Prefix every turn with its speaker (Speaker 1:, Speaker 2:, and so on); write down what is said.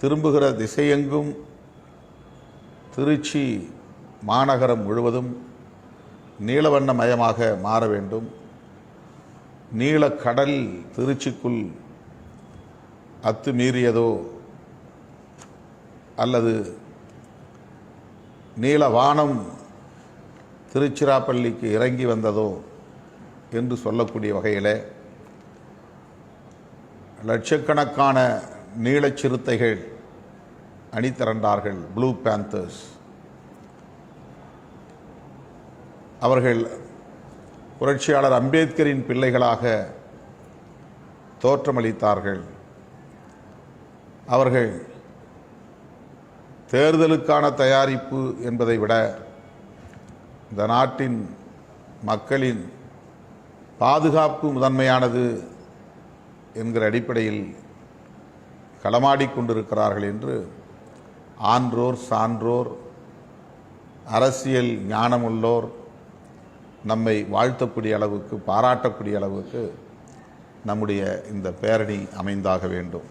Speaker 1: திரும்புகிற திசையெங்கும் திருச்சி மாநகரம் முழுவதும் நீலவண்ணமயமாக மாற வேண்டும். நீலக்கடல் திருச்சிக்குள் அத்துமீறியதோ அல்லது நீலவானம் திருச்சிராப்பள்ளிக்கு இறங்கி வந்ததோ என்று சொல்லக்கூடிய வகையில் லட்சக்கணக்கான நீளச் சிறுத்தைகள் அணிதிரண்டார்கள் ப்ளூ பேந்தர்ஸ் அவர்கள் புரட்சியாளர் அம்பேத்கரின் பிள்ளைகளாக தோற்றமளித்தார்கள். அவர்கள் தேர்தலுக்கான தயாரிப்பு என்பதை விட இந்த நாட்டின் மக்களின் பாதுகாப்பு முதன்மையானது என்கிற அடிப்படையில் களமாடிக்கொண்டிருக்கிறார்கள் என்று ஆன்றோர் சான்றோர் அரசியல் ஞானமுள்ளோர் நம்மை வாழ்த்தக்கூடிய அளவுக்கு பாராட்டக்கூடிய அளவுக்கு நம்முடைய இந்த பேரணி அமைந்தாக வேண்டும்.